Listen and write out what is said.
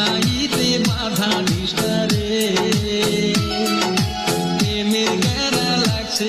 খাইতে বাধা নিষ্ঠারে প্রেমের গেরা লাগছে